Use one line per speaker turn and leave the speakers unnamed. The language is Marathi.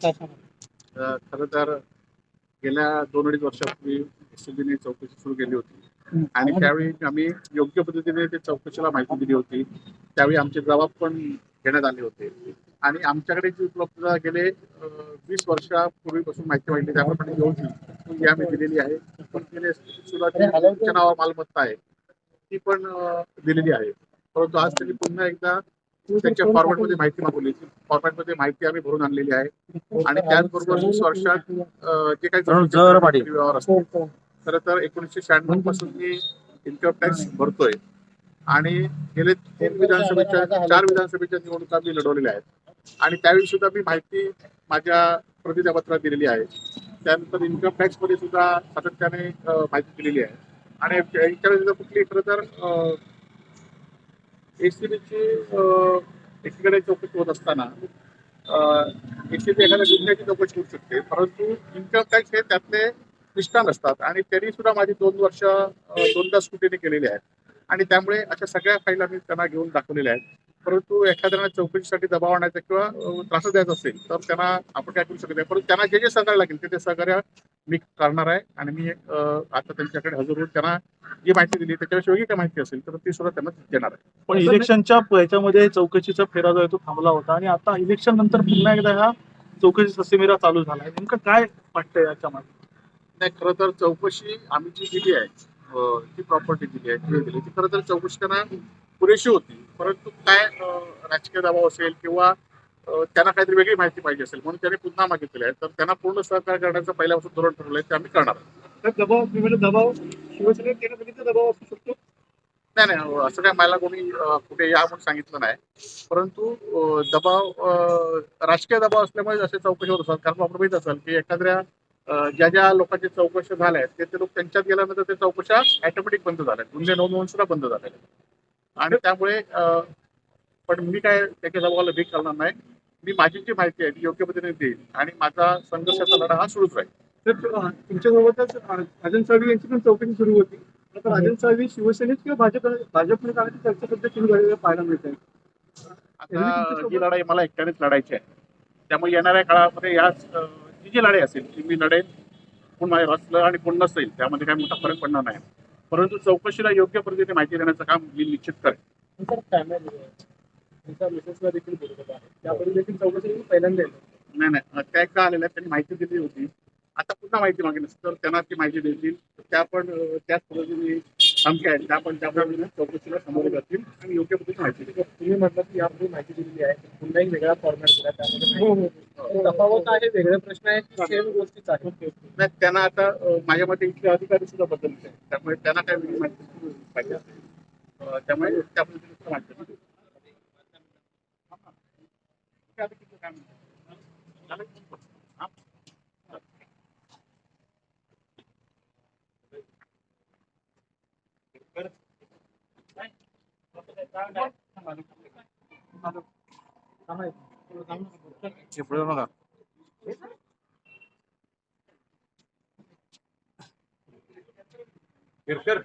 खरं तर गेल्या दोन अडीच वर्षापूर्वी एसीबीने चौकशी सुरू केली होती. आणि त्यावेळी आम्ही योग्य पद्धतीने ते चौकशीला माहिती दिली होती. त्यावेळी आमचे जबाब पण घेण्यात आले होते. आणि आमच्याकडे जी उपलब्धता गेले वीस वर्षापूर्वीपासून माहिती माहिती त्याप्रमाणे घेऊन ती आम्ही दिलेली आहे. पण गेले नावावर मालमत्ता आहे ती पण दिलेली आहे. परंतु आज त्यांनी पुन्हा एकदा त्यांच्या फॉर्मॅटमध्ये माहिती मागवली फॉर्मॅटमध्ये माहिती आम्ही भरून आणलेली आहे. आणि त्याचबरोबर वीस वर्षात जे काही. व्यवहार असतो खरं तर एकोणीसशे शहाण्णवपासून मी इन्कम टॅक्स भरतोय. आणि गेले तीन विधानसभेच्या चार विधानसभेच्या निवडणुका मी लढवलेल्या आहेत. आणि त्यावेळी सुद्धा मी माहिती माझ्या प्रतिज्ञापत्रात दिलेली आहे. त्यानंतर इन्कम टॅक्समध्ये सुद्धा सातत्याने माहिती दिलेली आहे. आणि कुठली खरं तर एसीबीची एकीकडे चौकशी होत असताना एसीबी एखाद्या गुन्ह्याची चौकशी होऊ शकते. परंतु इन्कम टॅक्स हे त्यातले निष्ठान असतात आणि त्यांनी सुद्धा माझी दोन वर्ष दोनदा स्कुटीने केलेली आहेत. आणि त्यामुळे अशा सगळ्या फाईल आम्ही त्यांना घेऊन दाखवलेल्या आहेत. परंतु एखाद्याला चौकशीसाठी दबाव आणायचा किंवा त्रास द्यायचा असेल तर त्यांना आपण काय करू शकत नाही. परंतु त्यांना जे जे सहकार्य लागेल ते ते सहकार्य मी करणार आहे. आणि मी आता त्यांच्याकडे हजर होऊन त्यांना जी माहिती दिली त्याच्याविषयी वेगळी काय माहिती असेल तर ती सुद्धा त्यांना देणार आहे.
पण इलेक्शनच्या ह्याच्यामध्ये चौकशीचा फेरा जो आहे तो थांबला होता. आणि आता इलेक्शन नंतर पुन्हा एकदा ह्या चौकशी ससेमिरा चालू झाला आहे. नेमकं काय वाटतंय याच्या मागे
नाही खरं तर चौकशी आम्ही जी दिली आहे जी प्रॉपर्टी दिली आहे जी दिली ती खरं तर चौकशी त्यांना पुरेशी होती. परंतु काय राजकीय दबाव असेल किंवा त्यांना काहीतरी वेगळी माहिती पाहिजे असेल म्हणून त्यांनी पुन्हा मागितलेली आहे तर त्यांना पूर्ण सहकार्य करण्याचं पहिल्यापासून धोरण ठरवलंय ते आम्ही करणार आहोत.
दबाव दबाव शिवसेनेत देण्यासाठी दबाव असू शकतो.
नाही नाही हो, असं काय मला कोणी कुठे या म्हणून सांगितलं नाही. परंतु दबाव राजकीय दबाव असल्यामुळे असे चौकशी होत असतात. कारण आपण माहीत असाल की एखाद्या ज्या ज्या लोकांची चौकशी झाल्या आहेत ते लोक त्यांच्यात गेल्यानंतर ते चौकशा ऑटोमॅटिक बंद झाल्या गुन्हे नोंदवून सुद्धा बंद झाले आणि त्यामुळे पण मी काय त्याच्या दबावाला भीक करणार नाही. मी माझी जी माहिती आहे ती योग्य पद्धतीने देईन. आणि माझा संघर्षाचा लढा हा सुरूच राहील.
तर तुमच्यासोबतच राजन साळवी यांची पण चौकशी सुरू होती. आता राजन साळवी शिवसेनेत किंवा भाजप भाजपने जाण्याची चर्चा सध्या सुरू झालेली पाहायला मिळते
आता ही लढाई मला एकट्यानेच लढायची आहे त्यामुळे येणाऱ्या काळामध्ये या अ, जी जी लढाई असेल ती मी लढेन कोण माझ्या असलं आणि कोण नसेल त्यामध्ये काही मोठा फरक पडणार नाही. परंतु चौकशीला योग्य पद्धतीने माहिती देण्याचं काम मी निश्चित करेन.
देखील आहे पहिल्यांदा
नाही नाही. त्या एकदा आलेल्या त्यांनी माहिती दिली होती. आता पुन्हा माहिती मागेल तर त्यांना ती माहिती देतील. त्या पण त्याच पद्धतीने धमक्या आहेत. त्या पण त्या पद्धतीने चौकशीला सामोरे जातील आणि योग्य पद्धतीने माहिती देतील.
तुम्ही म्हटलं की यापूर्वी माहिती दिलेली आहे. पुन्हा एक वेगळा फॉर्मॅट दिला. त्यामध्ये तफावत आहे वेगळे प्रश्न आहेत सेम गोष्टीच आहे.
नाही त्यांना आता माझ्या मते इथले अधिकारी सुद्धा बदलले आहेत. त्यामुळे त्यांना काय वेगळी माहिती पाहिजे. असेल त्यामुळे त्या पद्धतीने सुद्धा माहिती काय म्हणतात? झालं की? हा?
हे पुढे बघा.
गिरकर